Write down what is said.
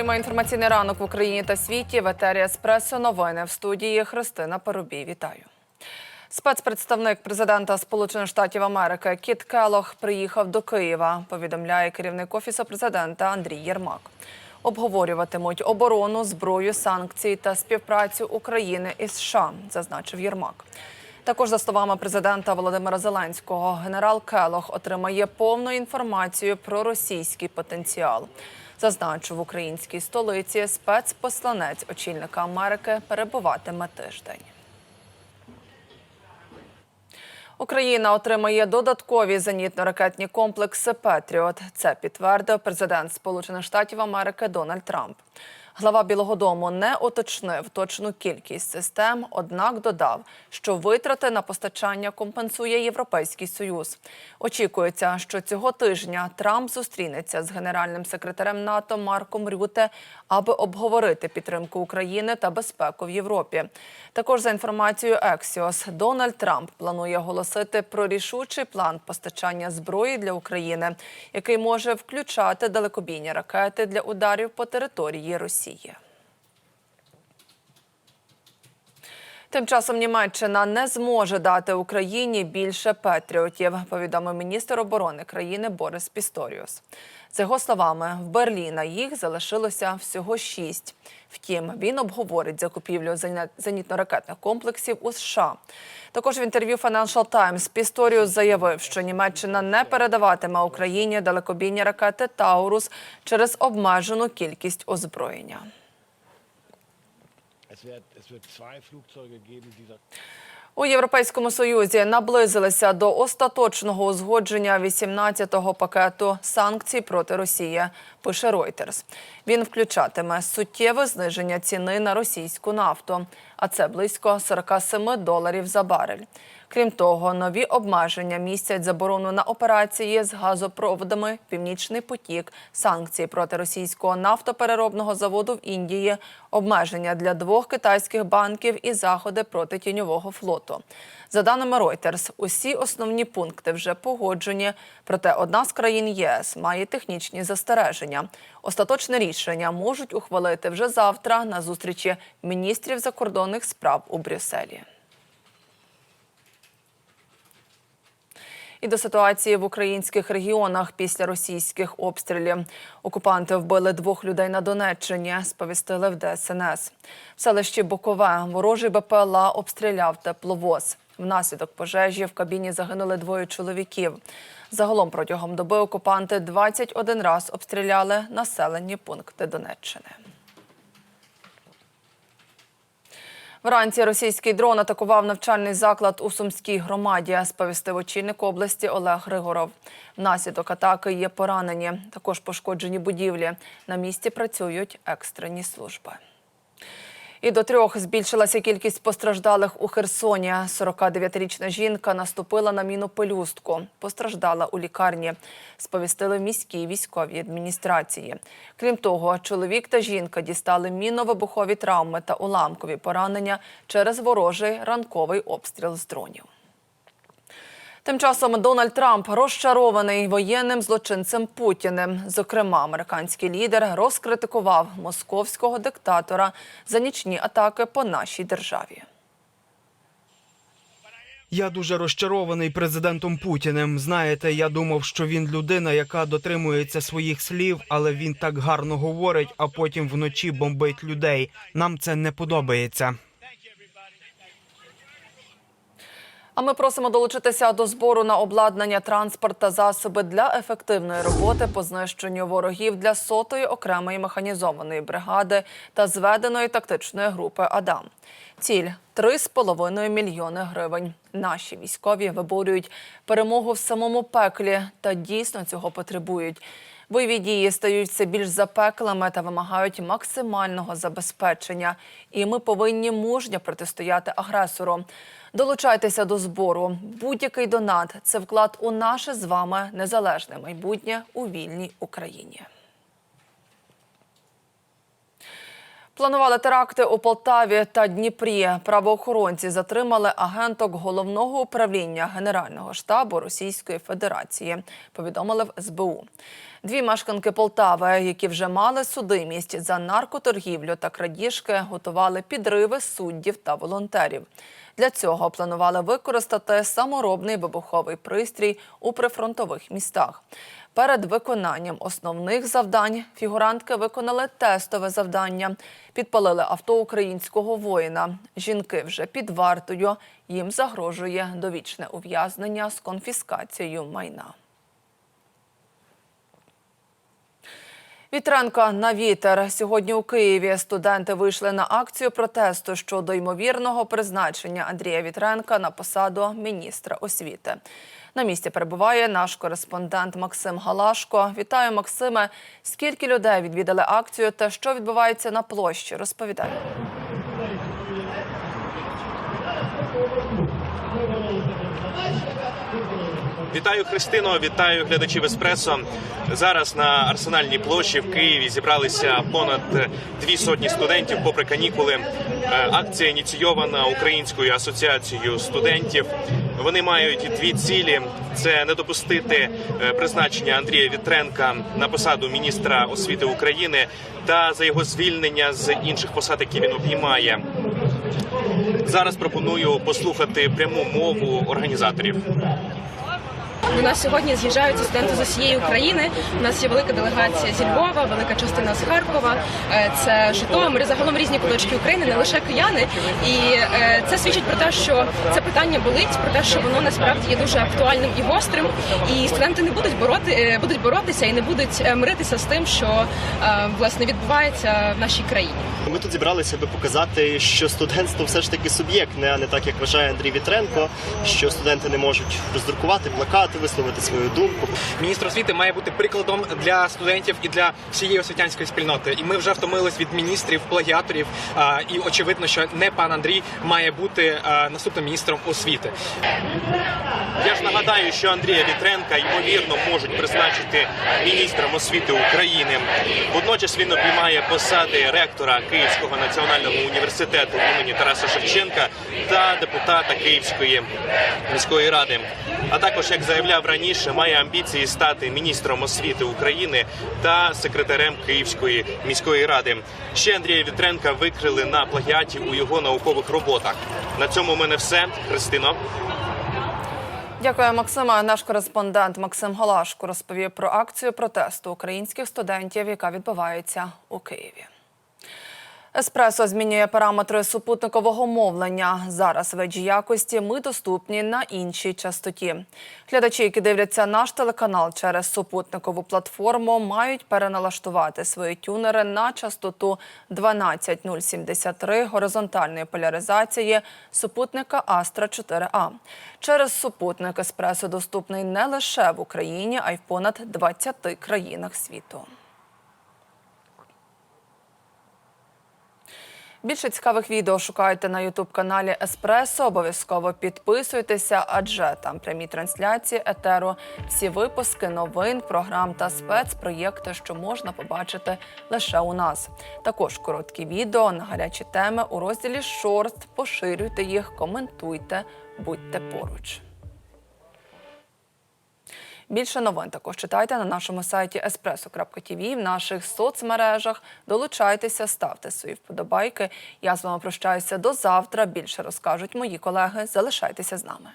Триваємо інформаційний ранок в Україні та світі. В етері Еспресо новини в студії Христина Парубій. Вітаю. Спецпредставник президента Сполучених Штатів Америки Кіт Келох приїхав до Києва. Повідомляє керівник офісу президента Андрій Єрмак. Обговорюватимуть оборону, зброю, санкції та співпрацю України із США, зазначив Єрмак. Також за словами президента Володимира Зеленського, генерал Келох отримає повну інформацію про російський потенціал. Зазначу, в українській столиці спецпосланець очільника Америки перебуватиме тиждень. Україна отримає додаткові зенітно-ракетні комплекси Петріот. Це підтвердив президент Сполучених Штатів Америки Дональд Трамп. Глава Білого Дому не уточнив точну кількість систем, однак додав, що витрати на постачання компенсує Європейський Союз. Очікується, що цього тижня Трамп зустрінеться з генеральним секретарем НАТО Марком Рюте, аби обговорити підтримку України та безпеку в Європі. Також за інформацією Ексіос, Дональд Трамп планує оголосити про рішучий план постачання зброї для України, який може включати далекобійні ракети для ударів по території Росії. Росією. Тим часом Німеччина не зможе дати Україні більше патріотів, повідомив міністр оборони країни Борис Пісторіус. За його словами, в Берліна їх залишилося всього шість. Втім, він обговорить закупівлю зенітно-ракетних комплексів у США. Також в інтерв'ю Financial Times Пісторіус заявив, що Німеччина не передаватиме Україні далекобійні ракети Таурус через обмежену кількість озброєння. У Європейському Союзі наблизилися до остаточного узгодження 18-го пакету санкцій проти Росії, пише Reuters. Він включатиме суттєве зниження ціни на російську нафту, а це близько 47 доларів за барель. Крім того, нові обмеження містять заборону на операції з газопроводами Північний потік, санкції проти російського нафтопереробного заводу в Індії, обмеження для двох китайських банків і заходи проти тіньового флоту. За даними Reuters, усі основні пункти вже погоджені. Проте одна з країн ЄС має технічні застереження. Остаточне рішення можуть ухвалити вже завтра на зустрічі міністрів закордонних справ у Брюсселі. І до ситуації в українських регіонах після російських обстрілів. Окупанти вбили двох людей на Донеччині, сповістили в ДСНС. В селищі Бокове ворожий БПЛА обстріляв тепловоз. Внаслідок пожежі в кабіні загинули двоє чоловіків. Загалом протягом доби окупанти 21 раз обстріляли населені пункти Донеччини. Вранці російський дрон атакував навчальний заклад у Сумській громаді, сповістив очільник області Олег Григоров. Внаслідок атаки є поранені, також пошкоджені будівлі. На місці працюють екстрені служби. І до трьох збільшилася кількість постраждалих у Херсоні. 49-річна жінка наступила на міну пелюстку. Постраждала у лікарні. Сповістили міській військовій адміністрації. Крім того, чоловік та жінка дістали мінно-вибухові травми та уламкові поранення через ворожий ранковий обстріл з дронів. Тим часом Дональд Трамп розчарований воєнним злочинцем Путіним. Зокрема, американський лідер розкритикував московського диктатора за нічні атаки по нашій державі. Я дуже розчарований президентом Путіним. Знаєте, я думав, що він людина, яка дотримується своїх слів, але він так гарно говорить, а потім вночі бомбить людей. Нам це не подобається. А ми просимо долучитися до збору на обладнання, транспорт та засоби для ефективної роботи по знищенню ворогів для сотої окремої механізованої бригади та зведеної тактичної групи Адам. Ціль 3,5 мільйони гривень. Наші військові виборюють перемогу в самому пеклі та дійсно цього потребують. Бойові дії стають все більш запеклими та вимагають максимального забезпечення. І ми повинні мужньо протистояти агресору. Долучайтеся до збору. Будь-який донат це вклад у наше з вами незалежне майбутнє у вільній Україні. Планували теракти у Полтаві та Дніпрі. Правоохоронці затримали агенток головного управління Генерального штабу Російської Федерації. Повідомили в СБУ. Дві мешканки Полтави, які вже мали судимість за наркоторгівлю та крадіжки, готували підриви суддів та волонтерів. Для цього планували використати саморобний вибуховий пристрій у прифронтових містах. Перед виконанням основних завдань фігурантки виконали тестове завдання. Підпалили авто українського воїна. Жінки вже під вартою. Їм загрожує довічне ув'язнення з конфіскацією майна. Вітренка на вітер. Сьогодні у Києві студенти вийшли на акцію протесту щодо ймовірного призначення Андрія Вітренка на посаду міністра освіти. На місці перебуває наш кореспондент Максим Галашко. Вітаю, Максиме. Скільки людей відвідали акцію та що відбувається на площі? Розповідай. Вітаю Христино, вітаю глядачів Еспресо. Зараз на арсенальній площі в Києві зібралися понад дві сотні студентів попри канікули. Е, Акція ініційована Українською асоціацією студентів. Вони мають дві цілі: це не допустити е, призначення Андрія Вітренка на посаду міністра освіти України та за його звільнення з інших посад, які він обіймає. Зараз пропоную послухати пряму мову організаторів. До нас сьогодні з'їжджаються студенти з усієї України. У нас є велика делегація зі Львова, велика частина з Харкова. Е, Це Житомир, загалом різні куточки України, не лише кияни. І е, це свідчить про те, що це питання болить, про те, що воно насправді є дуже актуальним і гострим. І студенти не будуть бороти, е, будуть боротися і не будуть миритися з тим, що власне відбувається в нашій країні. Ми тут зібралися, аби показати, що студентство все ж таки суб'єктне, а не так, як вважає Андрій Вітренко, що студенти не можуть роздрукувати плакати, висловити свою думку. Міністр освіти має бути прикладом для студентів і для всієї освітянської спільноти. І ми вже втомились від міністрів, плагіаторів. а, І очевидно, що не пан Андрій має бути а, наступним міністром освіти. Я ж нагадаю, що Андрія Вітренка ймовірно можуть призначити міністром освіти України. Водночас він обіймає посади ректора Київського національного університету імені Тараса Шевченка та депутата Київської міської ради. А також, як заявляв раніше, має амбіції стати міністром освіти України та секретарем Київської міської ради. Ще Андрія Вітренка викрили на плагіаті у його наукових роботах. На цьому в мене все. Христино. Дякую, Максима. Наш кореспондент Максим Галашко розповів про акцію протесту українських студентів, яка відбувається у Києві. Еспресо змінює параметри супутникового мовлення. Зараз в HD якості ми доступні на іншій частоті. Глядачі, які дивляться наш телеканал через супутникову платформу, мають переналаштувати свої тюнери на частоту 12073 горизонтальної поляризації супутника Астра 4А. Через супутник Еспресо доступний не лише в Україні, а й в понад 20 країнах світу. Більше цікавих відео шукайте на ютуб-каналі Еспресо. Обов'язково підписуйтеся, адже там прямі трансляції етеру, всі випуски новин, програм та спецпроєкти, що можна побачити лише у нас. Також короткі відео на гарячі теми у розділі Шорт. Поширюйте їх, коментуйте, будьте поруч. Більше новин також читайте на нашому сайті espresso.tv, в наших соцмережах. Долучайтеся, ставте свої вподобайки. Я з вами прощаюся до завтра. Більше розкажуть мої колеги. Залишайтеся з нами.